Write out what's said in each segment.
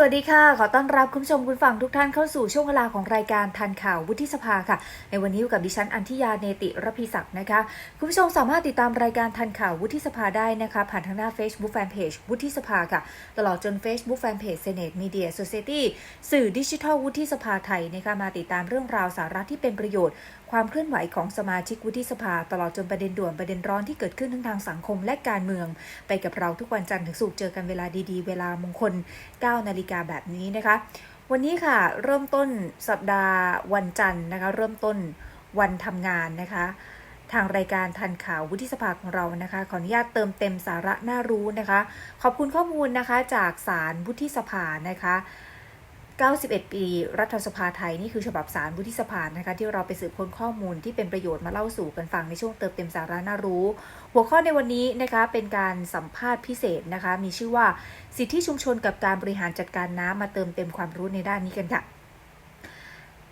สวัสดีค่ะ ขอต้อนรับคุณผู้ชมคุณฟังทุกท่านเข้าสู่ช่วงเวลาของรายการทันข่าววุฒิสภาค่ะ ในวันนี้อยู่กับดิฉันอันทิยาเนติรพีศักดิ์นะคะ คุณผู้ชมสามารถติดตามรายการทันข่าววุฒิสภาได้นะคะ ผ่านทางหน้า Facebook Fanpage วุฒิสภาค่ะ ตลอดจน Facebook Fanpage Senate Media Society สื่อดิจิทัลวุฒิสภาไทยนะคะมาติดตามเรื่องราวสาระที่เป็นประโยชน์ ความเคลื่อนไหวของสมาชิกวุฒิสภา ตลอดจนประเด็นด่วนประเด็นร้อนที่เกิดขึ้นทั้งทางสังคมและการเมือง ไปกับเราทุกวันจันทร์ถึงศุกร์เจอกันเวลาดีๆ เวลามงคล 9 นาฬิกาแบบนี้นะคะ วันนี้ค่ะเริ่มต้นสัปดาห์วันจันทร์นะคะ เริ่มต้นวันทำงานนะคะทางรายการทันข่าววุฒิสภาของเรานะคะ ขออนุญาตเติมเต็มสาระน่ารู้นะคะ ขอบคุณข้อมูลนะคะจากสารวุฒิสภานะคะ 91 ปีรัฐสภาไทย นี่คือฉบับสารวุฒิสภานะคะที่เราไปสืบค้นข้อมูลที่เป็นประโยชน์มาเล่าสู่กันฟังในช่วงเติมเต็มสาระน่ารู้ หัวข้อในวันนี้นะคะเป็นการสัมภาษณ์พิเศษนะคะ มีชื่อว่าสิทธิชุมชนกับการบริหารจัดการน้ำมาเติมเต็มความรู้ในด้านนี้กันค่ะ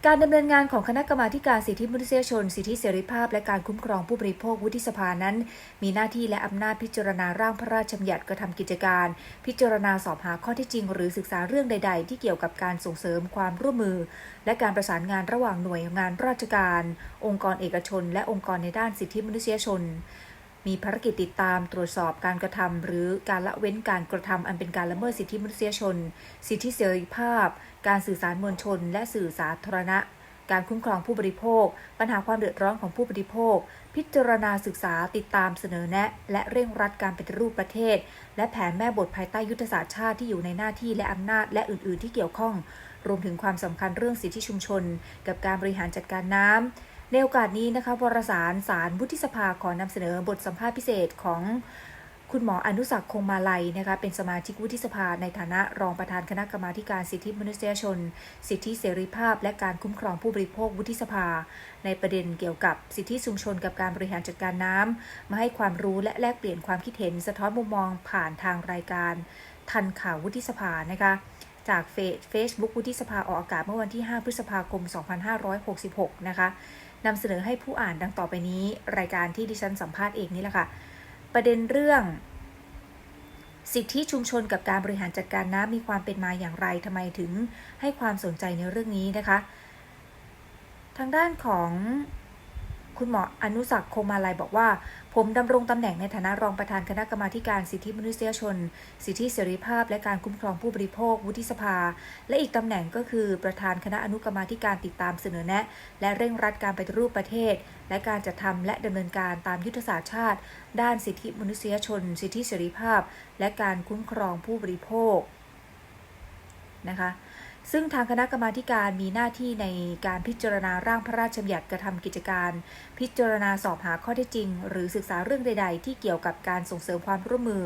การดำเนินงานของคณะกรรมาการสิทธิมนุษยชน สิทธิเสรีภาพ และการคุ้มครองผู้บริโภควุฒิสภานั้น มีหน้าที่และอำนาจพิจารณาร่างพระราชบัญญัติกระทำกิจการ พิจารณาสอบหาข้อท็จจริง หรือศึกษาเรื่องใด ๆ ที่เกี่ยวกับการส่งเสริมความร่วมมือ และการประสานงานระหว่างหน่วยงานราชการ องค์กรเอกชน และองค์กรในด้านสิทธิมนุษยชน มีภารกิจติดตามตรวจสอบการกระทำหรือการละเว้นการกระทำอันเป็นการละเมิดสิทธิมนุษยชน สิทธิเสรีภาพ การสื่อสารมวลชน และสื่อสาธารณะ การคุ้มครองผู้บริโภค ปัญหาความเดือดร้อนของผู้บริโภค พิจารณาศึกษาติดตามเสนอแนะ และเร่งรัดการปฏิรูปประเทศ และแผนแม่บทภายใต้ยุทธศาสตร์ชาติที่อยู่ในหน้าที่และอำนาจและอื่น ๆ ที่เกี่ยวข้อง รวมถึงความสำคัญเรื่องสิทธิชุมชน กับการบริหารจัดการน้ำ ในโอกาสนี้นะคะวารสารสารวุฒิสภาขอนำเสนอบทสัมภาษณ์พิเศษของคุณหมออนุสักคงมาลัยนะคะเป็นสมาชิกวุฒิสภาในฐานะรองประธานคณะกรรมาการสิทธิมนุษยชน สิทธิเสรีภาพ และการคุ้มครองผู้บริโภควุฒิสภา ในประเด็นเกี่ยวกับสิทธิชุมชนกับการบริหารจัดการน้ำมาให้ความรู้และแลกเปลี่ยนความคิดเห็นสะท้อนมุมมองผ่านทางรายการ ทันข่าววุฒิสภานะคะจากเฟซบุ๊กวุฒิสภาออกอากาศเมื่อวันที่ 5 พฤษภาคม 2566 นะคะ นำเสนอให้ผู้อ่านดังต่อไปนี้ รายการที่ดิฉันสัมภาษณ์เองนี่แหละค่ะ ประเด็นเรื่อง สิทธิชุมชนกับการบริหารจัดการน้ำมีความเป็นมาอย่างไรทำไมถึงให้ความสนใจในเรื่องนี้นะคะ ทางด้านของคุณหมออนุสักโคมาลัยบอกว่า ผมดำรงตำแหน่งในฐานะรองประธานคณะกรรมาการสิทธิมนุษยชน สิทธิเสรีภาพ และการคุ้มครองผู้บริโภค วุฒิสภา และอีกตำแหน่งก็คือประธานคณะอนุกรรมาการติดตามเสนอแนะ และเร่งรัดการปฏิรูปประเทศ และการจัดทำและดำเนินการตามยุทธศาสตร์ชาติ ด้านสิทธิมนุษยชน สิทธิเสรีภาพ และการคุ้มครองผู้บริโภคนะคะ ซึ่งทางคณะกรรมาการมีหน้าที่ในการพิจารณาร่างพระราชบัญญัติกระทำกิจการ พิจารณาสอบหาข้อเท็จจริง หรือศึกษาเรื่องใด ๆ ที่เกี่ยวกับการส่งเสริมความร่วมมือ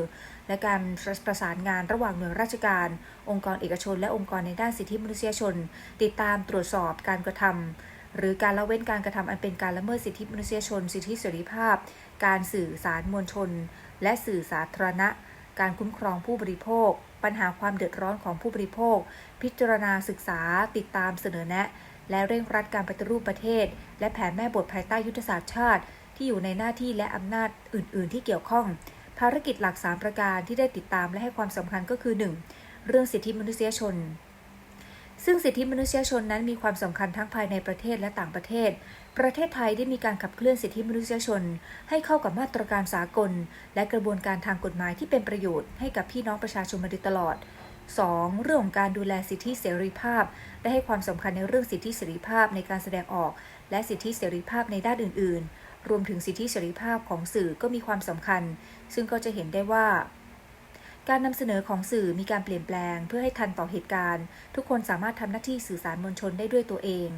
และการประสานงานระหว่างหน่วยราชการ องค์กรเอกชน และองค์กรในด้านสิทธิมนุษยชน ติดตามตรวจสอบการกระทำหรือการละเว้นการกระทำอันเป็นการละเมิดสิทธิมนุษยชน สิทธิเสรีภาพ การสื่อสารมวลชน และสื่อสาธารณะ การคุ้มครองผู้บริโภค ปัญหาความเดือดร้อนของผู้บริโภค พิจารณาศึกษา ติดตามเสนอแนะ และเร่งรัดการปฏิรูปประเทศ และแผนแม่บทภายใต้ยุทธศาสตร์ชาติ ที่อยู่ในหน้าที่และอำนาจอื่น ๆ ที่เกี่ยวข้อง ภารกิจหลัก 3 ประการที่ได้ติดตามและให้ความสำคัญก็คือ 1. เรื่องสิทธิมนุษยชน ซึ่งสิทธิมนุษยชนนั้นมีความสำคัญทั้งภายในประเทศและต่างประเทศ ประเทศไทยได้มีการขับเคลื่อนสิทธิมนุษยชน ให้เข้ากับมาตรการสากล และกระบวนการทางกฎหมายที่เป็นประโยชน์ให้กับพี่น้องประชาชนมาโดยตลอด 2. เรื่องของการดูแลสิทธิเสรีภาพ ได้ให้ความสำคัญในเรื่องสิทธิเสรีภาพในการแสดงออก และสิทธิเสรีภาพในด้านอื่น ๆ รวมถึงสิทธิเสรีภาพของสื่อก็มีความสำคัญ ซึ่งก็จะเห็นได้ว่า การนำเสนอของสื่อมีการเปลี่ยนแปลงเพื่อให้ทันต่อเหตุการณ์ ทุกคนสามารถทำหน้าที่สื่อสารมวลชนได้ด้วยตัวเอง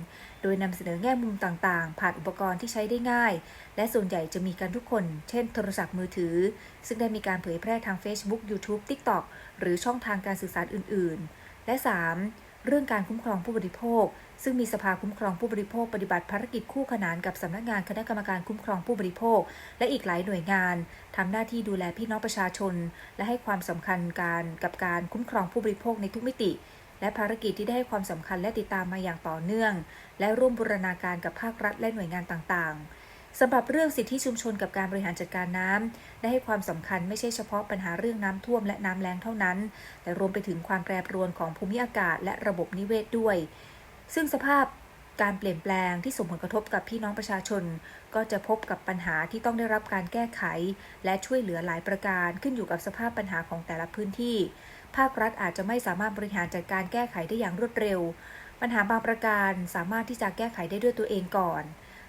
โดยนำเสนอแง่มุมต่างๆ ผ่านอุปกรณ์ที่ใช้ได้ง่าย และส่วนใหญ่จะมีกันทุกคน เช่นโทรศัพท์มือถือ ซึ่งได้มีการเผยแพร่ทาง Facebook YouTube TikTok หรือช่องทางการสื่อสารอื่น ๆ และ 3. เรื่องการคุ้มครองผู้บริโภค ซึ่งมีสภาคุ้มครองผู้บริโภคปฏิบัติภารกิจคู่ขนานกับสำนักงานคณะกรรมการคุ้มครองผู้บริโภค และอีกหลายหน่วยงานทำหน้าที่ดูแลพี่น้องประชาชน และให้ความสำคัญการกับการคุ้มครองผู้บริโภคในทุกมิติ และภารกิจที่ได้ให้ความสำคัญและติดตามมาอย่างต่อเนื่อง และร่วมบูรณาการกับภาครัฐและหน่วยงานต่างๆสำหรับเรื่องสิทธิชุมชนกับการบริหารจัดการน้ำได้ให้ความสำคัญไม่ใช่เฉพาะปัญหาเรื่องน้ำท่วมและน้ำแล้งเท่านั้น แต่รวมไปถึงความแปรปรวนของภูมิอากาศและระบบนิเวศด้วย ซึ่งสภาพการเปลี่ยนแปลงที่ส่งผลกระทบกับพี่น้องประชาชน ก็จะพบกับปัญหาที่ต้องได้รับการแก้ไข และช่วยเหลือหลายประการขึ้นอยู่กับสภาพปัญหาของแต่ละพื้นที่ ภาครัฐอาจจะไม่สามารถบริหารจัดการแก้ไขได้อย่างรวดเร็ว ปัญหาบางประการสามารถที่จะแก้ไขได้ด้วยตัวเองก่อน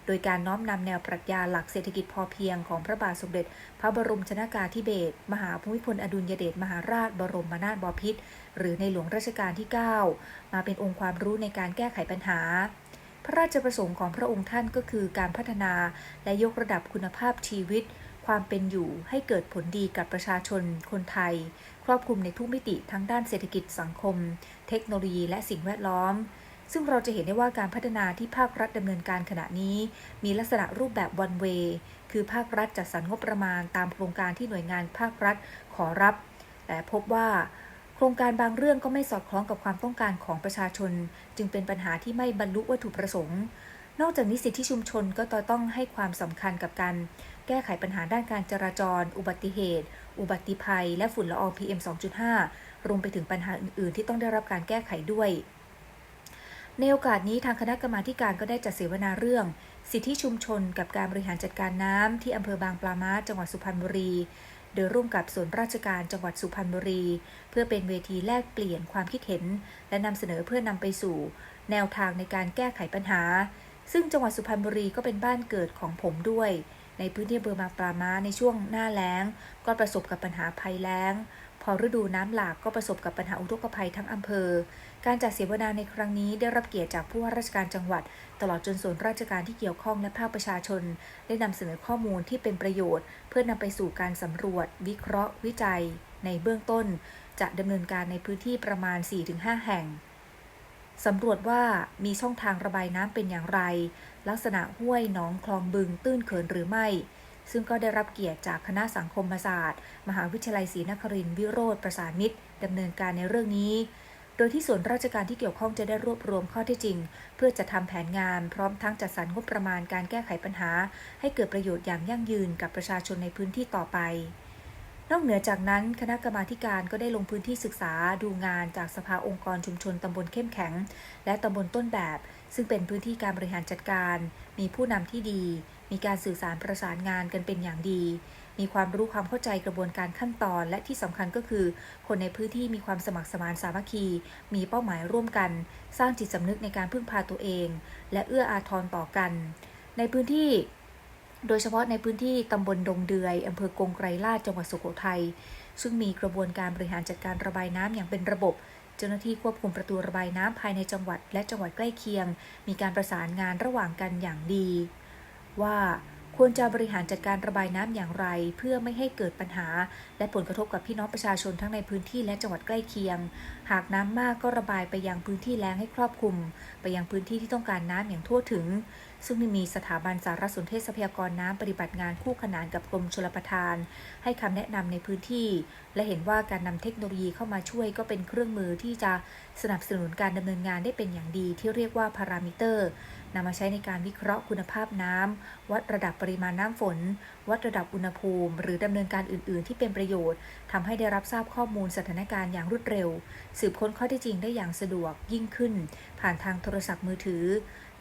โดยการน้อมนำแนวปรัชญาหลักเศรษฐกิจพอเพียงของพระบาทสมเด็จ พระบรมชนากาธิเบศรมหาภูมิพลอดุลยเดชมหาราชบรมนาถบพิตร หรือในหลวงรัชกาลที่ 9 มาเป็นองค์ความรู้ในการแก้ไขปัญหา พระราชประสงค์ของพระองค์ท่านก็คือการพัฒนาและยกระดับคุณภาพชีวิต ความเป็นอยู่ให้เกิดผลดีกับประชาชน คนไทย ครอบคลุมในทุกมิติทั้งด้านเศรษฐกิจสังคม เทคโนโลยี และสิ่งแวดล้อมซึ่งเราจะเห็นได้ว่าการพัฒนาที่ภาครัฐดำเนินการขณะนี้ มีลักษณะรูปแบบ one way คือภาครัฐจัดสรรงบประมาณตามโครงการที่หน่วยงานภาครัฐขอรับ แต่พบว่า โครงการบางเรื่องก็ไม่สอดคล้องกับความต้องการของประชาชน จึงเป็นปัญหาที่ไม่บรรลุวัตถุประสงค์ นอกจากนี้สิทธิชุมชนก็ต้องให้ความสำคัญกับการแก้ไขปัญหาด้านการจราจร อุบัติเหตุ อุบัติภัย และฝุ่นละออง PM 2.5 รวมไปถึงปัญหาอื่น ๆ ที่ต้องได้รับการแก้ไขด้วย ในโอกาสนี้ทางคณะกรรมาการก็ได้จัดเสวนาเรื่อง สิทธิชุมชน กับการบริหารจัดการน้ำที่อำเภอบางปลาม้าจังหวัดสุพรรณบุรี โดยร่วมกับส่วนราชการจังหวัดสุพรรณบุรี เพื่อเป็นเวทีแลกเปลี่ยนความคิดเห็น และนำเสนอเพื่อนำไปสู่ แนวทางในการแก้ไขปัญหา ซึ่งจังหวัดสุพรรณบุรีก็เป็นบ้านเกิดของผมด้วย ในพื้นที่อำเภอบาปลามาในช่วงหน้าแล้ง ก็ประสบกับปัญหาภัยแล้ง พอฤดูน้ำหลากก็ประสบกับปัญหาอุทกภัยทั้งอำเภอ การจัดเสวนาในครั้งนี้ได้รับเกียรติจากผู้ว่าราชการจังหวัด ตลอดจนส่วนราชการที่เกี่ยวข้องและภาคประชาชน ได้นำเสนอข้อมูลที่เป็นประโยชน์ เพื่อนำไปสู่การสำรวจ วิเคราะห์ วิจัย ในเบื้องต้น จะดำเนินการในพื้นที่ประมาณ 4-5 แห่งสำรวจว่ามีช่องทางระบายน้ำเป็นอย่างไร ลักษณะห้วยหนองคลองบึงตื้นเขินหรือไม่ ซึ่งก็ได้รับเกียรติจากคณะสังคมศาสตร์ มหาวิทยาลัยศรีนครินทร์วิโรธประสานมิตรดำเนินการในเรื่องนี้ โดยที่ส่วนราชการที่เกี่ยวข้องจะได้รวบรวมข้อเท็จจริง เพื่อจะทำแผนงานพร้อมทั้งจัดสรรงบประมาณการแก้ไขปัญหา ให้เกิดประโยชน์อย่างยั่งยืนกับประชาชนในพื้นที่ต่อไป นอกเหนือจากนั้นคณะกรรมาการก็ได้ลงพื้นที่ศึกษาดูงานจากสภาองค์กรชุมชนตำบลเข้มแข็ง และตำบลต้นแบบ ซึ่งเป็นพื้นที่การบริหารจัดการ มีผู้นำที่ดี มีการสื่อสารประสานงานกันเป็นอย่างดี มีความรู้ความเข้าใจกระบวนการขั้นตอน และที่สำคัญก็คือ คนในพื้นที่มีความสมัครสมานสามัคคี มีเป้าหมายร่วมกัน สร้างจิตสำนึกในการพึ่งพาตัวเอง และเอื้ออาทรต่อกัน ในพื้นที่โดยเฉพาะในพื้นที่ตำบลดงเดือยอำเภอกงไกรลาชจังหวัดสุโขทัย ซึ่งมีกระบวนการบริหารจัดการระบายน้ำอย่างเป็นระบบ เจ้าหน้าที่ควบคุมประตูระบายน้ำภายในจังหวัด และจังหวัดใกล้เคียง มีการประสานงานระหว่างกันอย่างดี ว่า ควรจะบริหารจัดการระบายน้ำอย่างไร เพื่อไม่ให้เกิดปัญหา และผลกระทบกับพี่น้องประชาชนทั้งในพื้นที่และจังหวัดใกล้เคียง หากน้ำมากก็ระบายไปยังพื้นที่แล้งให้ครอบคลุม ไปยังพื้นที่ที่ต้องการน้ำอย่างทั่วถึง ซึ่งมีสถาบันสารสนเทศทรัพยากรน้ำปฏิบัติงานคู่ขนานกับกรมชลประทาน ให้คำแนะนำในพื้นที่ และเห็นว่าการนำเทคโนโลยีเข้ามาช่วยก็เป็นเครื่องมือที่จะสนับสนุนการดำเนินงานได้เป็นอย่างดีที่เรียกว่าพารามิเตอร์ นำมาใช้ในการวิเคราะห์คุณภาพน้ำ วัดระดับปริมาณน้ำฝน วัดระดับอุณหภูมิ หรือดำเนินการอื่น ๆ ที่เป็นประโยชน์ทำให้ได้รับทราบข้อมูลสถานการณ์อย่างรวดเร็ว สืบค้นข้อเท็จจริงได้อย่างสะดวกยิ่งขึ้น ผ่านทางโทรศัพท์มือถือ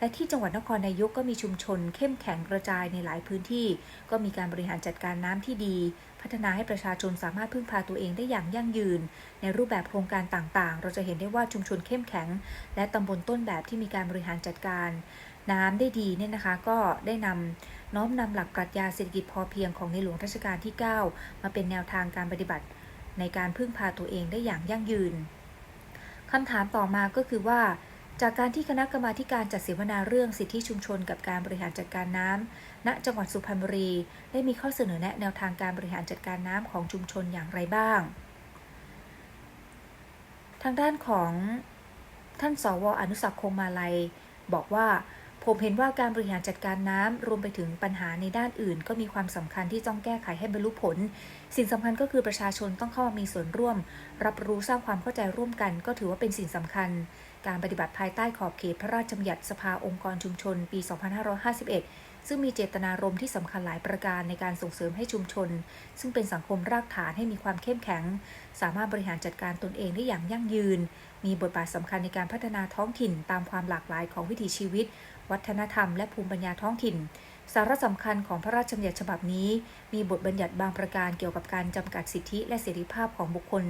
และที่จังหวัดนครนายกก็มีชุมชน เข้มแข็งกระจายในหลายพื้นที่ ก็มีการบริหารจัดการน้ำที่ดี พัฒนาให้ประชาชนสามารถพึ่งพาตัวเองได้อย่างยั่งยืน ในรูปแบบโครงการต่างๆ เราจะเห็นได้ว่าชุมชนเข้มแข็ง และตำบลต้นแบบที่มีการบริหารจัดการ น้ำได้ดีเนี่ยนะคะ ก็ได้นำน้อมนำหลักปรัชญาเศรษฐกิจพอเพียงของในหลวงรัชกาลที่ 9 มาเป็นแนวทางการปฏิบัติ ในการพึ่งพาตัวเองได้อย่างยั่งยืนคำถามต่อมาก็คือว่า จากการที่คณะกรรมาการจัดเสวนาเรื่องสิทธิชุมชนกับการบริหารจัดการน้ำณจังหวัดสุพรรณบุรี ได้มีข้อเสนอแนะแนวทางการบริหารจัดการน้ำของชุมชนอย่างไรบ้าง ทางด้านของท่านสวอนุสักคงมาลัย บอกว่าผมเห็นว่าการบริหารจัดการน้ำรวมไปถึงปัญหาในด้านอื่น ก็มีความสำคัญที่ต้องแก้ไขให้บรรลุผล สิ่งสำคัญก็คือประชาชนต้องเข้ามามีส่วนร่วม รับรู้สร้างความเข้าใจร่วมกัน ก็ถือว่าเป็นสิ่งสำคัญ การปฏิบัติภายใต้ขอบเขตพระราชบัญญัติสภาองค์กรชุมชน ปี 2551 ซึ่งมีเจตนารมณ์ที่สำคัญหลายประการในการส่งเสริมให้ชุมชน ซึ่งเป็นสังคมรากฐานให้มีความเข้มแข็ง สามารถบริหารจัดการตนเองได้อย่างยั่งยืน มีบทบาทสำคัญในการพัฒนาท้องถิ่นตามความหลากหลายของวิถีชีวิต วัฒนธรรม และภูมิปัญญาท้องถิ่น สาระสำคัญของพระราชบัญญัติฉบับนี้ มีบทบัญญัติบางประการเกี่ยวกับการจำกัดสิทธิและเสรีภาพของบุคคล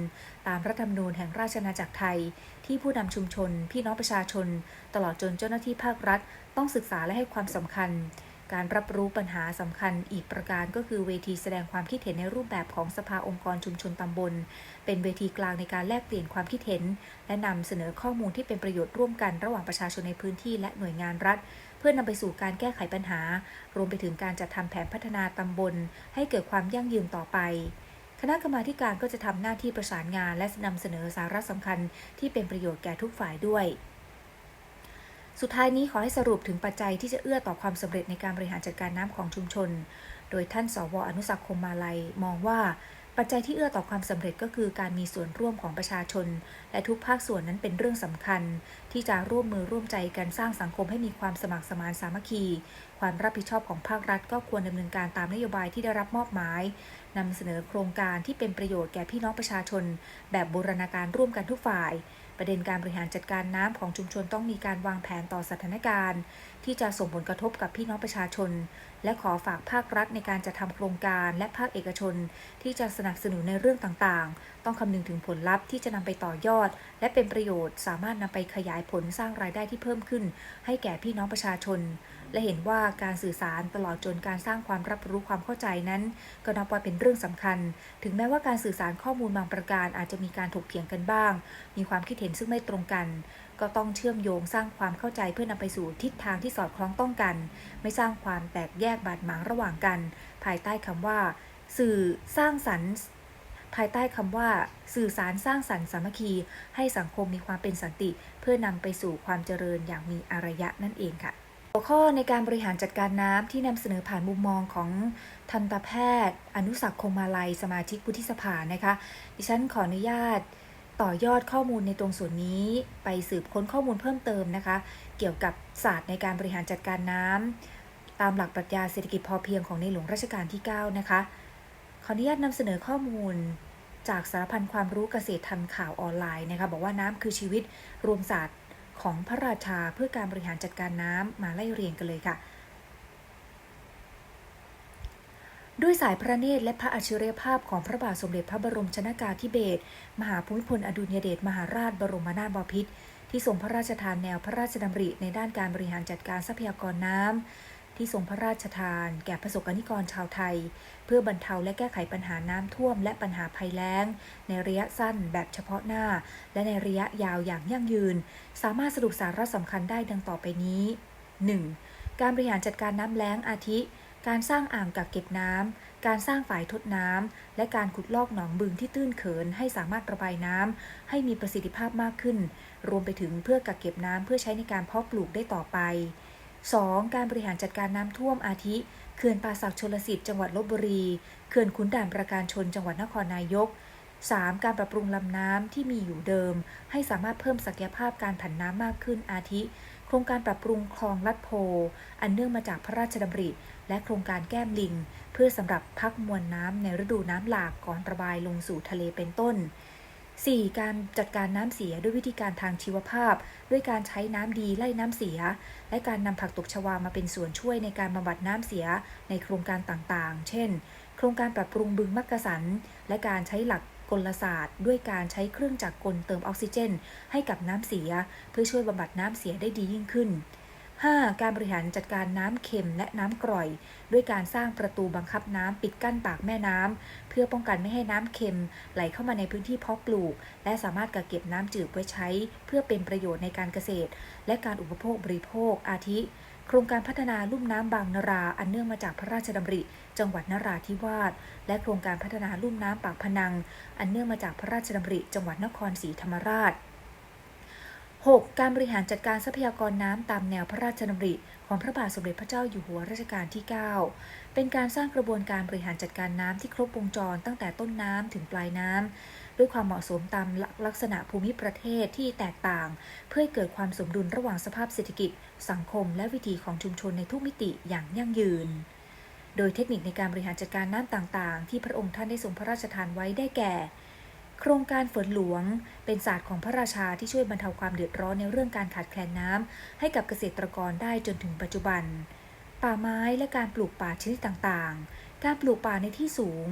ตามรัฐธรรมนูญแห่งราชอาณาจักรไทย ที่ผู้นำชุมชน พี่น้องประชาชน ตลอดจนเจ้าหน้าที่ภาครัฐ ต้องศึกษาและให้ความสำคัญ การรับรู้ปัญหาสำคัญอีกประการก็คือเวทีแสดงความคิดเห็นในรูปแบบของสภาองค์กรชุมชนตำบล เป็นเวทีกลางในการแลกเปลี่ยนความคิดเห็น และนำเสนอข้อมูลที่เป็นประโยชน์ร่วมกันระหว่างประชาชนในพื้นที่และหน่วยงานรัฐ พื่อนำไปสู่การแก้ไขปัญหา รวมไปถึงการจัดทำแผนพัฒนาตำบล ให้เกิดความยั่งยืนต่อไป คณะกรรมาการก็จะทำหน้าที่ประสานงาน และนำเสนอสาระสำคัญที่เป็นประโยชน์แก่ทุกฝ่ายด้วยสุดท้ายนี้ขอให้สรุปถึงปัจจัยที่จะเอื้อต่อความสำเร็จในการบริหารจัดการน้ำของชุมชน โดยท่านสวอนุสักคงมาลัยมองว่า ปัจจัยที่เอื้อต่อความสำเร็จก็คือการมีส่วนร่วมของประชาชน และทุกภาคส่วนนั้นเป็นเรื่องสำคัญ ที่จะร่วมมือร่วมใจกันสร้างสังคมให้มีความสมัครสมานสามัคคี ความรับผิดชอบของภาครัฐ ก็ควรดำเนินการตามนโยบายที่ได้รับมอบหมายนำเสนอโครงการที่เป็นประโยชน์แก่พี่น้องประชาชน แบบบูรณาการร่วมกันทุกฝ่าย ประเด็นการบริหารจัดการน้ำของชุมชนต้องมีการวางแผนต่อสถานการณ์ ที่จะส่งผลกระทบกับพี่น้องประชาชน และขอฝากภาครัฐในการจัดทำโครงการและภาคเอกชน ที่จะสนับสนุนในเรื่องต่างๆ ต้องคำนึงถึงผลลัพธ์ที่จะนำไปต่อยอด และเป็นประโยชน์ สามารถนำไปขยายผลสร้างรายได้ที่เพิ่มขึ้น ให้แก่พี่น้องประชาชน และเห็นว่าการสื่อสารตลอดจนการสร้างความรับรู้ความเข้าใจนั้น ก็นับว่าเป็นเรื่องสำคัญ ถึงแม้ว่าการสื่อสารข้อมูลบางประการอาจจะมีการถกเถียงกันบ้าง มีความคิดเห็นซึ่งไม่ตรงกันก็ต้องเชื่อมโยงสร้างความเข้าใจเพื่อนำไปสู่ทิศทางที่สอดคล้องต้องกัน ไม่สร้างความแตกแยกบาดหมางระหว่างกัน ภายใต้คำว่า สื่อสร้างสรรค์ภายใต้คำว่า สื่อสารสร้างสรรค์สามัคคี ให้สังคมมีความเป็นสันติ เพื่อนำไปสู่ความเจริญอย่างมีอารยะนั่นเองค่ะหัวข้อในการบริหารจัดการน้ำที่นำเสนอผ่านมุมมองของทันตแพทย์ อนุสักคงมาลัยสมาชิกวุฒิสภานะคะ ดิฉันขออนุญาต ต่อยอดข้อมูลในตรงส่วนนี้ ไปสืบค้นข้อมูลเพิ่มเติมนะคะ เกี่ยวกับศาสตร์ในการบริหารจัดการน้ำตามหลักปรัชญาเศรษฐกิจพอเพียงของในหลวงรัชกาลที่ 9 นะคะ ขออนุญาตนำเสนอข้อมูลจากสารพันความรู้เกษตรทันข่าวออนไลน์นะคะ บอกว่าน้ำคือชีวิตรวมศาสตร์ของพระราชาเพื่อการบริหารจัดการน้ำมาไล่เรียงกันเลยค่ะ ด้วยสายพระเนตรและพระอัจฉริยภาพของพระบาทสมเด็จพระบรมชนากาธิเบศรมหาภูมิพลอดุลยเดชมหาราชบรมนาถบพิตรที่ทรงพระราชทานแนวพระราชดำริในด้านการบริหารจัดการทรัพยากรน้ำที่ทรงพระราชทาน แก่ประสบกนิกรชาวไทย เพื่อบรรเทาและแก้ไขปัญหาน้ำท่วม และปัญหาภัยแล้ง ในระยะสั้นแบบเฉพาะหน้า และในระยะยาวอย่างยั่งยืน สามารถสรุปสาระสำคัญได้ดังต่อไปนี้ 1. การบริหารจัดการน้ำแล้งอาทิ การสร้างอ่างกักเก็บน้ำ การสร้างฝายทดน้ำ และการขุดลอกหนองบึงที่ตื้นเขินให้สามารถระบายน้ำให้มีประสิทธิภาพมากขึ้น รวมไปถึงเพื่อกักเก็บน้ำเพื่อใช้ในการเพาะปลูกได้ต่อไป 2. การบริหารจัดการน้ำท่วมอาทิ เขื่อนป่าสักชลสิทธิ์จังหวัดลบบุรี เขื่อนขุนด่านประการชนจังหวัดนครนายก 3. การปรับปรุงลำน้ำที่มีอยู่เดิม ให้สามารถเพิ่มศักยภาพการผันน้ำมากขึ้นอาทิ โครงการปรับปรุงคลองลัดโพ อันเนื่องมาจากพระราชดำริ และโครงการแก้มลิง เพื่อสำหรับพักมวลน้ำในฤดูน้ำหลากก่อนระบายลงสู่ทะเลเป็นต้น 4. การจัดการน้ำเสียด้วยวิธีการทางชีวภาพ ด้วยการใช้น้ำดีไล่น้ำเสีย และการนำผักตบชวามาเป็นส่วนช่วยในการบำบัดน้ำเสียในโครงการต่างๆ เช่น โครงการปรับปรุงบึงมักกะสัน และการใช้หลักกลศาสตร์ ด้วยการใช้เครื่องจักรกลเติมออกซิเจน ให้กับน้ำเสีย เพื่อช่วยบำบัดน้ำเสียได้ดียิ่งขึ้น 5. การบริหารจัดการน้ำเค็มและน้ำกร่อย ด้วยการสร้างประตูบังคับน้ำปิดกั้นปากแม่น้ำเพื่อป้องกันไม่ให้น้ำเค็มไหลเข้ามาในพื้นที่เพาะปลูก และสามารถกักเก็บน้ำจืดไว้ใช้ เพื่อเป็นประโยชน์ในการเกษตร และการอุปโภคบริโภคอาทิ โครงการพัฒนาลุ่มน้ำบางนราอันเนื่องมาจากพระราชดำริ จังหวัดนราธิวาสและโครงการพัฒนาลุ่มน้ำปากพนัง อันเนื่องมาจากพระราชดำริ จังหวัดนครศรีธรรมราช 6. การบริหารจัดการทรัพยากรน้ำตามแนวพระราชดำริ ของพระบาทสมเด็จพระเจ้าอยู่หัวรัชกาลที่ 9 เป็นการสร้างกระบวนการบริหารจัดการน้ำที่ครบวงจรตั้งแต่ต้นน้ำถึงปลายน้ำด้วยความเหมาะสมตามลักษณะภูมิประเทศที่แตกต่าง เพื่อให้เกิดความสมดุลระหว่างสภาพเศรษฐกิจ สังคม และวิถีของชุมชนในทุกมิติอย่างยั่งยืน โดยเทคนิคในการบริหารจัดการน้ำต่างๆ ที่พระองค์ท่านได้ทรงพระราชทานไว้ได้แก่ โครงการฝนหลวง เป็นศาสตร์ของพระราชาที่ช่วยบรรเทาความเดือดร้อนในเรื่องการขาดแคลนน้ำให้กับเกษตรกรได้จนถึงปัจจุบัน ป่าไม้และการปลูกป่าชนิดต่างๆ การปลูกป่าในที่สูง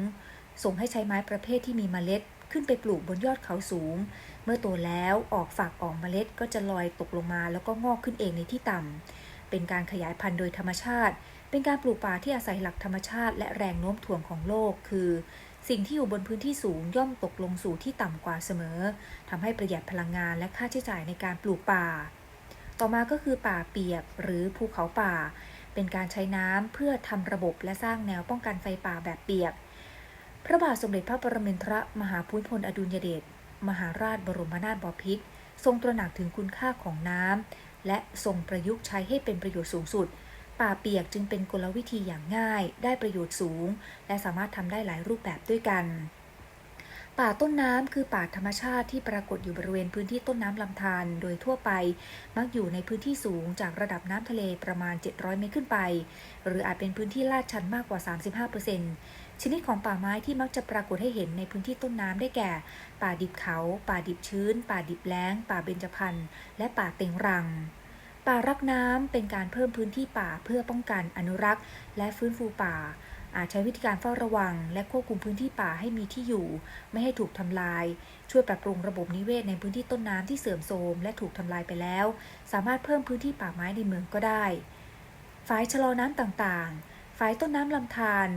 ส่งให้ใช้ไม้ประเภทที่มีเมล็ด ขึ้นไปปลูกบนยอดเขาสูง เมื่อโตแล้วออกฝากออกเมล็ดก็จะลอยตกลงมาแล้วก็งอกขึ้นเองในที่ต่ำเป็นการขยายพันธุ์โดยธรรมชาติ เป็นการปลูกป่าที่อาศัยหลักธรรมชาติ และแรงโน้มถ่วงของโลก คือ สิ่งที่อยู่บนพื้นที่สูงย่อมตกลงสู่ที่ต่ำกว่าเสมอทำให้ประหยัดพลังงานและค่าใช้จ่ายในการปลูกป่า ต่อมาก็คือป่าเปียกหรือภูเขาป่า เป็นการใช้น้ำเพื่อทำระบบและสร้างแนวป้องกันไฟป่าแบบเปียก พระบาทสมเด็จพระปรมินทรมหาภูมิพลอดุลยเดชมหาราชบรมนาถบพิตรทรงตระหนักถึงคุณค่าของน้ำและทรงประยุกต์ใช้ให้เป็นประโยชน์สูงสุด ป่าเปียกจึงเป็นกลวิธีอย่างง่าย ได้ประโยชน์สูง และสามารถทำได้หลายรูปแบบด้วยกัน ป่าต้นน้ำคือป่าธรรมชาติที่ปรากฏอยู่บริเวณพื้นที่ต้นน้ำลำธารโดยทั่วไป มักอยู่ในพื้นที่สูงจากระดับน้ำทะเลประมาณ 700 เมตรขึ้นไป หรืออาจเป็นพื้นที่ลาดชันมากกว่า 35%ชนิดของป่าไม้ที่มักจะปรากฏให้เห็นในพื้นที่ต้นน้ำได้แก่ ป่าดิบเขา ป่าดิบชื้น ป่าดิบแล้ง ป่าเบญจพรรณและป่าเต็งรัง ป่ารักน้ำเป็นการเพิ่มพื้นที่ป่าเพื่อป้องกันอนุรักษ์ และฟื้นฟูป่า อาจใช้วิธีการเฝ้าระวัง และควบคุมพื้นที่ป่าให้มีที่อยู่ ไม่ให้ถูกทำลาย ช่วยปรับปรุงระบบนิเวศในพื้นที่ต้นน้ำที่เสื่อมโทรมและถูกทำลายไปแล้ว สามารถเพิ่มพื้นที่ป่าไม้ในเมืองก็ได้ฝายชะลอน้ำต่างๆ ฝายต้นน้ำลำธาร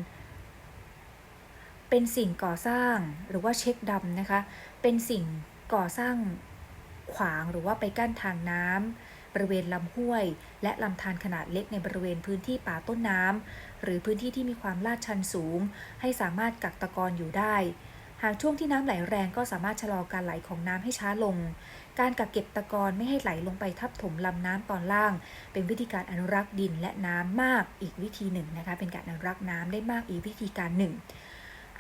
เป็นสิ่งก่อสร้างหรือว่าเช็คดำนะคะ เป็นสิ่งก่อสร้างขวางหรือว่าไปกั้นทางน้ำ บริเวณลำห้วย และลำธารขนาดเล็กในบริเวณพื้นที่ป่าต้นน้ำหรือพื้นที่ที่มีความลาดชันสูง ให้สามารถกักตะกอนอยู่ได้ หากช่วงที่น้ำไหลแรงก็สามารถชะลอการไหลของน้ำให้ช้าลง การกักเก็บตะกอนไม่ให้ไหลลงไปทับถมลำน้ำตอนล่าง เป็นวิธีการอนุรักษ์ดินและน้ำมากอีกวิธีหนึ่งนะคะ เป็นการอนุรักษ์น้ำได้มากอีกวิธีการหนึ่ง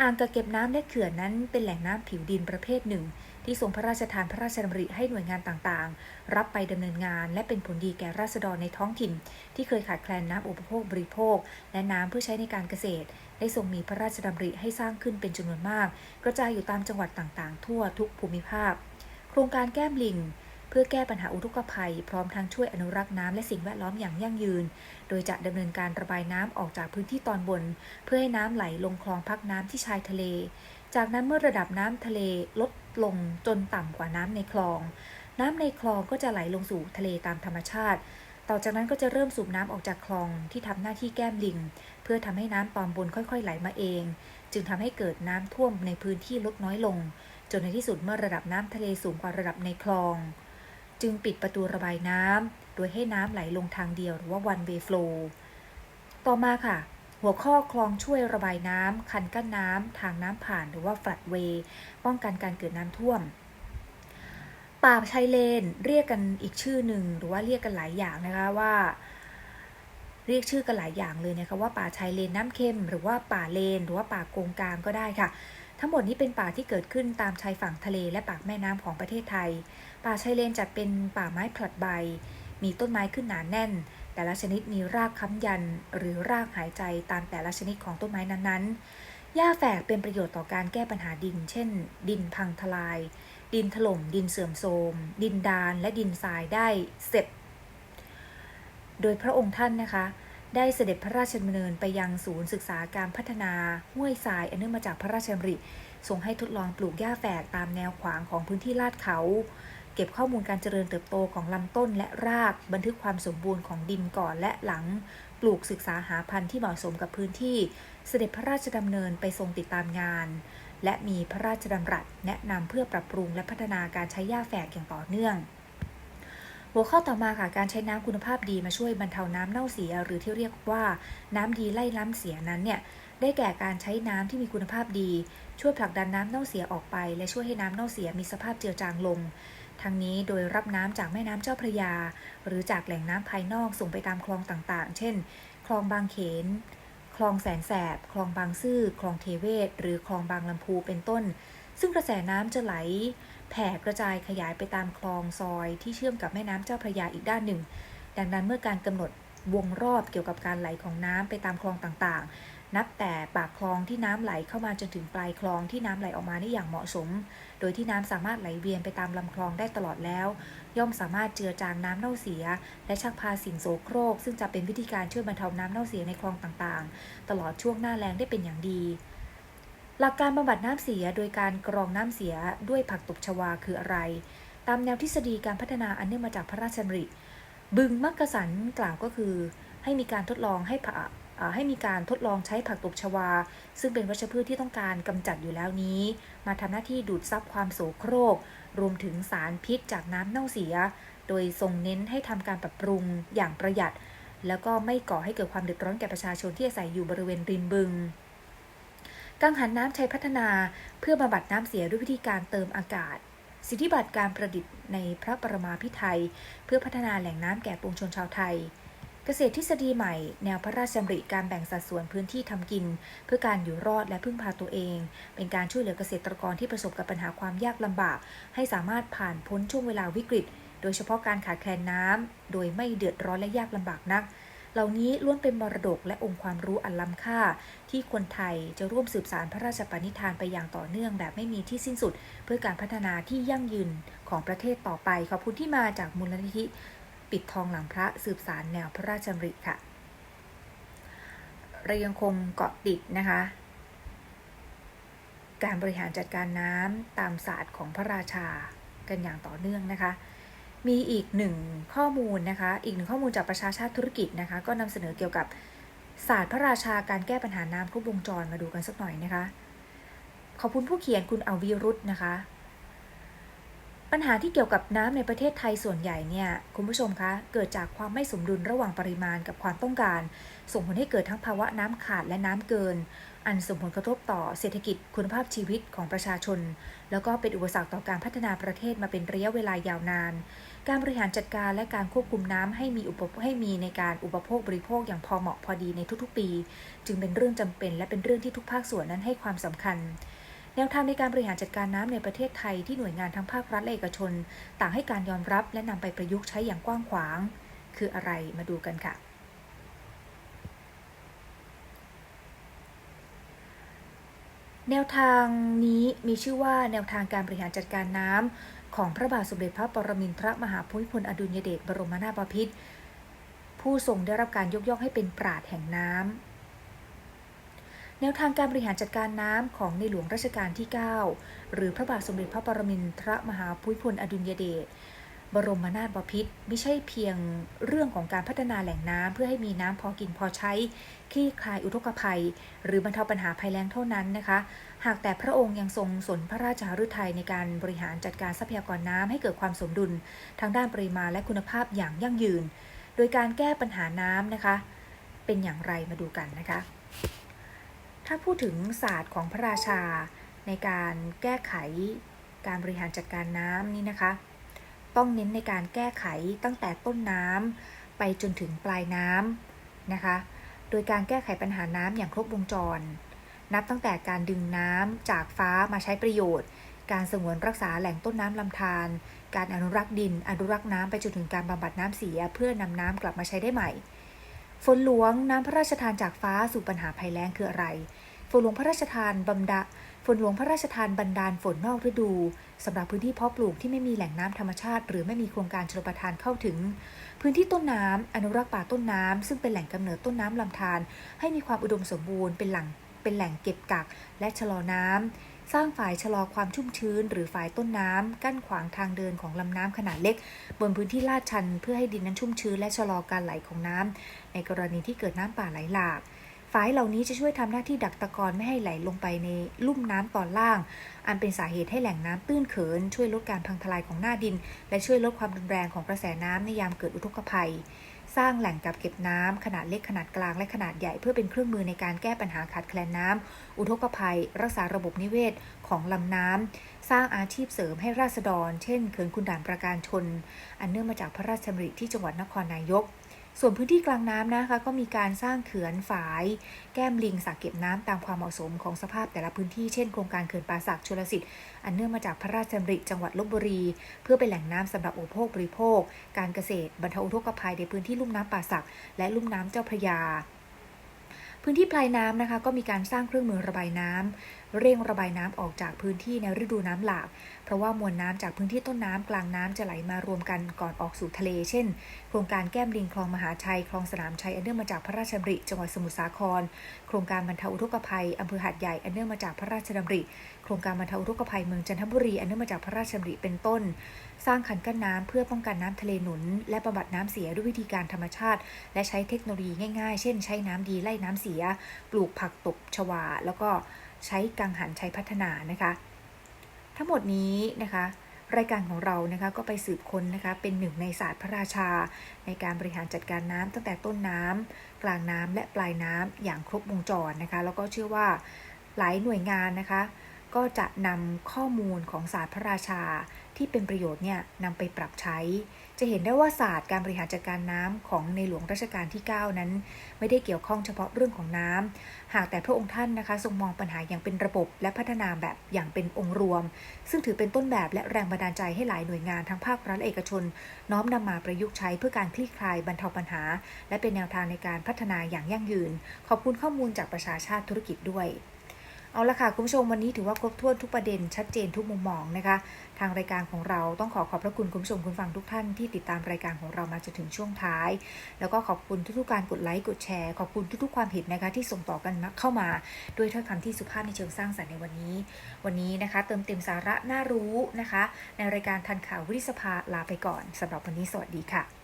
อ่างกักเก็บน้ำและเขื่อนนั้นเป็นแหล่งน้ำผิวดินประเภทหนึ่ง ที่ทรงพระราชทานพระราชดำริให้หน่วยงานต่างๆ รับไปดำเนินงาน และเป็นผลดีแก่ราษฎรในท้องถิ่น ที่เคยขาดแคลนน้ำอุปโภคบริโภค และน้ำเพื่อใช้ในการเกษตร ได้ทรงมีพระราชดำริให้สร้างขึ้นเป็นจำนวนมาก กระจายอยู่ตามจังหวัดต่างๆ ทั่วทุกภูมิภาค โครงการแก้มลิงเพื่อแก้ปัญหาอุทกภัย พร้อมทั้งช่วยอนุรักษ์น้ำและสิ่งแวดล้อมอย่างยั่งยืน โดยจะดำเนินการระบายน้ำออกจากพื้นที่ตอนบน เพื่อให้น้ำไหลลงคลองพักน้ำที่ชายทะเล จากนั้นเมื่อระดับน้ำทะเลลด ลงจนต่ำกว่าน้ำในคลอง น้ำในคลองก็จะไหลลงสู่ทะเลตามธรรมชาติ ต่อจากนั้นก็จะเริ่มสูบน้ำออกจากคลองที่ทำหน้าที่แก้มลิง เพื่อทำให้น้ำตอนบนค่อยๆ ไหลมาเอง จึงทำให้เกิดน้ำท่วมในพื้นที่ลดน้อยลง จนในที่สุดเมื่อระดับน้ำทะเลสูงกว่าระดับในคลอง จึงปิดประตูระบายน้ำโดยให้น้ำไหลลงทางเดียวหรือว่า one way flow ต่อมาค่ะ หัวข้อคลองช่วยระบายน้ำคันกั้นน้ำทางน้ำผ่านหรือว่า floodway ป้องกันการเกิดน้ำท่วม ป่าชายเลนเรียกกันอีกชื่อหนึ่งหรือว่าเรียกกันหลายอย่างนะคะว่าเรียกชื่อกันหลายอย่างเลยนะคะว่าป่าชายเลนน้ำเค็ม หรือว่าป่าเลน หรือว่าป่าโกงกลางก็ได้ค่ะ ทั้งหมดนี้เป็นป่าที่เกิดขึ้นตามชายฝั่งทะเลและปากแม่น้ำของประเทศไทย ป่าชายเลนจัดเป็นป่าไม้ผลัดใบ มีต้นไม้ขึ้นหนาแน่น แต่ละชนิดมีรากค้ำยัน หรือรากหายใจตามแต่ละชนิดของต้นไม้นั้นๆ หญ้าแฝกเป็นประโยชน์ต่อการแก้ปัญหาดิน เช่น ดินพังทลาย ดินถล่ม ดินเสื่อมโทรม ดินดาน และดินทรายได้เสร็จ โดยพระองค์ท่านนะคะ ได้เสด็จพระราชดำเนินไปยังศูนย์ศึกษาการพัฒนาห้วยทรายอันเนื่องมาจากพระราชดำริทรงให้ทดลองปลูกหญ้าแฝกตามแนวขวางของพื้นที่ลาดเขา เก็บข้อมูลการเจริญเติบโตของลำต้นและราก บันทึกความสมบูรณ์ของดินก่อนและหลัง ปลูกศึกษาหาพันธุ์ที่เหมาะสมกับพื้นที่ เสด็จพระราชดำเนินไปทรงติดตามงาน และมีพระราชดำรัสแนะนำเพื่อปรับปรุงและพัฒนาการใช้หญ้าแฝกอย่างต่อเนื่อง หัวข้อต่อมาค่ะการใช้น้ำคุณภาพดีมาช่วยบรรเทาน้ำเน่าเสีย หรือที่เรียกว่าน้ำดีไล่น้ำเสียนั้นเนี่ยได้แก่การใช้น้ำที่มีคุณภาพดี ช่วยผลักดันน้ำเน่าเสียออกไป และช่วยให้น้ำเน่าเสียมีสภาพเจือจางลง ทั้งนี้โดยรับน้ำจากแม่น้ำเจ้าพระยา หรือจากแหล่งน้ำภายนอกส่งไปตามคลองต่างๆ เช่น คลองบางเขน คลองแสนแสบ คลองบางซื่อ คลองเทเวศ หรือคลองบางลำพูเป็นต้น ซึ่งกระแสน้ำจะไหล แผ่กระจายขยายไปตามคลองซอยที่เชื่อมกับแม่น้ำเจ้าพระยาอีกด้านหนึ่ง ดังนั้นเมื่อการกำหนดวงรอบเกี่ยวกับการไหลของน้ำไปตามคลองต่างๆ นับแต่ปากคลองที่น้ำไหลเข้ามาจนถึงปลายคลองที่น้ำไหลออกมาได้อย่างเหมาะสม ดยที่น้ำสามารถไหลเวียนไปตามลำคลองได้ตลอดแล้ว ย่อมสามารถเจือจางน้ำเน่าเสีย และชักพาสิ่งโสโครก ซึ่งจะเป็นวิธีการช่วยบรรเทาน้ำเน่าเสียในคลองต่างๆ ตลอดช่วงหน้าแล้งได้เป็นอย่างดี หลักการบำบัดน้ำเสียโดยการกรองน้ำเสียด้วยผักตบชวาคืออะไร ตามแนวทฤษฎีการพัฒนาอันเนื่องมาจากพระราชดำริบึงมักกะสันกล่าวก็คือ ให้มีการทดลองให้ผัก ให้มีการทดลองใช้ผักตบชวา ซึ่งเป็นวัชพืชที่ต้องการกำจัดอยู่แล้วนี้ มาทำหน้าที่ดูดซับความโสโครก รวมถึงสารพิษจากน้ำเน่าเสีย โดยทรงเน้นให้ทำการปรับปรุงอย่างประหยัด แล้วก็ไม่ก่อให้เกิดความเดือดร้อนแก่ประชาชนที่อาศัยอยู่บริเวณริมบึงกังหันน้ำใช้พัฒนาเพื่อบำบัดน้ำเสียด้วยวิธีการเติมอากาศ สิทธิบัตรการประดิษฐ์ในพระประมาพิไทย เพื่อพัฒนาแหล่งน้ำแก่ปวงชนชาวไทย เกษตรทฤษฎีใหม่ แนวพระราชดำริการแบ่งสัดส่วนพื้นที่ทำกิน เพื่อการอยู่รอดและพึ่งพาตัวเอง เป็นการช่วยเหลือเกษตรกรที่ประสบกับปัญหาความยากลำบาก ให้สามารถผ่านพ้นช่วงเวลาวิกฤต โดยเฉพาะการขาดแคลนน้ำโดยไม่เดือดร้อนและยากลำบากนัก เหล่านี้ล้วนเป็นมรดกและองค์ความรู้อันล้ำค่า ที่คนไทยจะร่วมสืบสารพระราชปณิธานไปอย่างต่อเนื่องแบบไม่มีที่สิ้นสุด เพื่อการพัฒนาที่ยั่งยืนของประเทศต่อไปขอบคุณที่มาจากมูลนิธิ ปิดทองหลังพระสืบสารแนวพระราชดำริค่ะ เรายังคงเกาะติดนะคะ การบริหารจัดการน้ำตามศาสตร์ของพระราชากันอย่างต่อเนื่องนะคะ มีอีกหนึ่งข้อมูลนะคะ อีกหนึ่งข้อมูลจากประชาชาติธุรกิจนะคะ ก็นำเสนอเกี่ยวกับศาสตร์พระราชาการแก้ปัญหาน้ำครบวงจรมาดูกันสักหน่อยนะคะ ขอบคุณผู้เขียนคุณอวิรุธนะคะ ปัญหาที่เกี่ยวกับน้ำในประเทศไทยส่วนใหญ่เนี่ยคุณผู้ชมคะ เกิดจากความไม่สมดุลระหว่างปริมาณกับความต้องการ ส่งผลให้เกิดทั้งภาวะน้ำขาดและน้ำเกิน อันส่งผลกระทบต่อเศรษฐกิจคุณภาพชีวิตของประชาชน แล้วก็เป็นอุปสรรคต่อการพัฒนาประเทศมาเป็นระยะเวลายาวนาน การบริหารจัดการและการควบคุมน้ำให้มีอุปให้มีในการอุปโภคบริโภคอย่างพอเหมาะพอดีในทุกๆปี จึงเป็นเรื่องจำเป็นและเป็นเรื่องที่ทุกภาคส่วนนั้นให้ความสำคัญ แนวทางในการบริหารจัดการน้ำในประเทศไทยที่หน่วยงานทั้งภาครัฐและเอกชน ต่างให้การยอมรับและนำไปประยุกต์ใช้อย่างกว้างขวาง คืออะไรมาดูกันค่ะแนวทางนี้มีชื่อว่าแนวทางการบริหารจัดการน้ำของพระบาทสมเด็จพระปรมินทรมหาภูมิพลอดุลยเดชบรมนาถบพิตรผู้ทรงได้รับการยกย่องให้เป็นปราดแห่งน้ำ แนวทางการบริหารจัดการน้ำของในหลวงรัชกาลที่ 9 หรือพระบาทสมเด็จพระปรมินทรมหาภูมิพลอดุลยเดชบรมนาถบพิตรไม่ใช่เพียงเรื่องของการพัฒนาแหล่งน้ำเพื่อให้มีน้ำพอกินพอใช้คลี่คลายอุทกภัย หรือบรรเทาปัญหาภัยแล้งเท่านั้นนะคะ หากแต่พระองค์ยังทรงสนพระราชหฤทัยในการบริหารจัดการทรัพยากรน้ำให้เกิดความสมดุล ทางด้านปริมาณและคุณภาพอย่างยั่งยืน โดยการแก้ปัญหาน้ำนะคะ เป็นอย่างไรมาดูกันนะคะ ถ้าพูดถึงศาสตร์ของพระราชาในการแก้ไขการบริหารจัดการน้ำนี่นะคะ ต้องเน้นในการแก้ไขตั้งแต่ต้นน้ำไปจนถึงปลายน้ำนะคะ โดยการแก้ไขปัญหาน้ำอย่างครบวงจร นับตั้งแต่การดึงน้ำจากฟ้ามาใช้ประโยชน์ การสงวนรักษาแหล่งต้นน้ำลำธาร การอนุรักษ์ดิน อนุรักษ์น้ำไปจนถึงการบำบัดน้ำเสีย เพื่อนำน้ำกลับมาใช้ได้ใหม่ ฝนหลวงน้ำพระราชทานจากฟ้าสู่ปัญหาภัยแล้งคืออะไร ฝนหลวงพระราชทานบำดาฝนหลวงพระราชทานบันดาลฝนนอกฤดูสำหรับพื้นที่เพาะปลูกที่ไม่มีแหล่งน้ำธรรมชาติ หรือไม่มีโครงการชลประทานเข้าถึง พื้นที่ต้นน้ำอนุรักษ์ป่าต้นน้ำซึ่งเป็นแหล่งกำเนิดต้นน้ำลำธารให้มีความอุดมสมบูรณ์เป็นหลังเป็นแหล่งเก็บกักและชะลอน้ำ สร้างฝ่ายชะลอความชุ่มชื้น หรือฝ่ายต้นน้ำกั้นขวางทางเดินของลำน้ำขนาดเล็ก บนพื้นที่ลาดชัน เพื่อให้ดินนั้นชุ่มชื้นและชะลอการไหลของน้ำในกรณีที่เกิดน้ำป่าไหลหลากฝายเหล่านี้จะช่วยทำหน้าที่ดักตะกอนไม่ให้ไหลลงไปในลุ่มน้ำตอนล่าง อันเป็นสาเหตุให้แหล่งน้ำตื้นเขิน ช่วยลดการพังทลายของหน้าดิน และช่วยลดความรุนแรงของกระแสน้ำในยามเกิดอุทกภัย สร้างแหล่งกักเก็บน้ำขนาดเล็กขนาดกลางและขนาดใหญ่เพื่อเป็นเครื่องมือในการแก้ปัญหาขาดแคลนน้ำอุทกภัย รักษาระบบนิเวศของลำน้ำสร้างอาชีพเสริมให้ราษฎร เช่นเขื่อนคุณด่านประการชน อันเนื่องมาจากพระราชดำริที่จังหวัดนครนายก ส่วนพื้นที่กลางน้ำนะคะก็มีการสร้างเขื่อนฝาย แก้มลิงสระเก็บน้ำตามความเหมาะสมของสภาพแต่ละพื้นที่เช่นโครงการเขื่อนป่าสักชลสิทธิ์อันเนื่องมาจากพระราชดำริจังหวัดลบบุรี เพื่อเป็นแหล่งน้ำสำหรับอุปโภคบริโภค การเกษตรบรรเทาอุทกภัยในพื้นที่ลุ่มน้ำป่าสัก และลุ่มน้ำเจ้าพระยาพื้นที่ปลายน้ำนะคะก็มีการสร้างเครื่องมือระบายน้ำเร่งระบายน้ำออกจากพื้นที่ในฤดูน้ำหลาก เพราะว่ามวลน้ำจากพื้นที่ต้นน้ำกลางน้ำจะไหลมารวมกันก่อนออกสู่ทะเล เช่น โครงการแก้มลิงคลองมหาชัย คลองสนามชัย อันเนื่องมาจากพระราชดำริ จังหวัดสมุทรสาคร โครงการบรรเทาอุทกภัยอำเภอหาดใหญ่ อันเนื่องมาจากพระราชดำริ โครงการบรรเทาอุทกภัยเมืองจันทบุรี อันเนื่องมาจากพระราชดำริเป็นต้น สร้างคันกั้นน้ำเพื่อป้องกันน้ำทะเลหนุน และบำบัดน้ำเสียด้วยวิธีการธรรมชาติ และใช้เทคโนโลยีง่ายๆ เช่น ใช้น้ำดีไล่น้ำเสีย ปลูกผักตบชวา แล้วก็ใช้กังหันใช้พัฒนานะคะ ทั้งหมดนี้นะคะ รายการของเรานะคะก็ไปสืบค้นนะคะ เป็นหนึ่งในศาสตร์พระราชา ในการบริหารจัดการน้ำตั้งแต่ต้นน้ำกลางน้ำและปลายน้ำอย่างครบวงจรนะคะ แล้วก็เชื่อว่าหลายหน่วยงานนะคะ ก็จะนำข้อมูลของศาสตร์พระราชาที่เป็นประโยชน์เนี่ยนำไปปรับใช้ จะเห็นได้ว่าศาสตร์การบริหารจัดการน้ำของในหลวงรัชกาลที่ 9 นั้น ไม่ได้เกี่ยวข้องเฉพาะเรื่องของน้ำหากแต่พระองค์ท่านนะคะทรงมองปัญหาอย่างเป็นระบบและพัฒนาแบบอย่างเป็นองค์รวม ซึ่งถือเป็นต้นแบบและแรงบันดาลใจให้หลายหน่วยงานทั้งภาครัฐและเอกชน น้อมนำมาประยุกต์ใช้เพื่อการคลี่คลายบรรเทาปัญหา และเป็นแนวทางในการพัฒนาอย่างยั่งยืน ขอบคุณข้อมูลจากประชาชาติธุรกิจด้วย เอาละค่ะคุณผู้ชมวันนี้ถือว่าครบถ้วนทุกประเด็นชัดเจนทุกมุมมองนะคะ ทางรายการของเราต้องขอขอบพระคุณคุณผู้ชมคุณฟังทุกท่านที่ติดตามรายการของเรามาจนถึงช่วงท้าย แล้วก็ขอบคุณทุกๆการกดไลค์กดแชร์ขอบคุณทุกๆความเห็นนะคะที่ส่งต่อกันเข้ามาด้วยถ้อยคำที่สุภาพในเชิงสร้างสรรค์ในวันนี้ วันนี้นะคะ เติมเต็มสาระน่ารู้นะคะ ในรายการทันข่าววิทยสภาลาไปก่อนสำหรับวันนี้สวัสดีค่ะ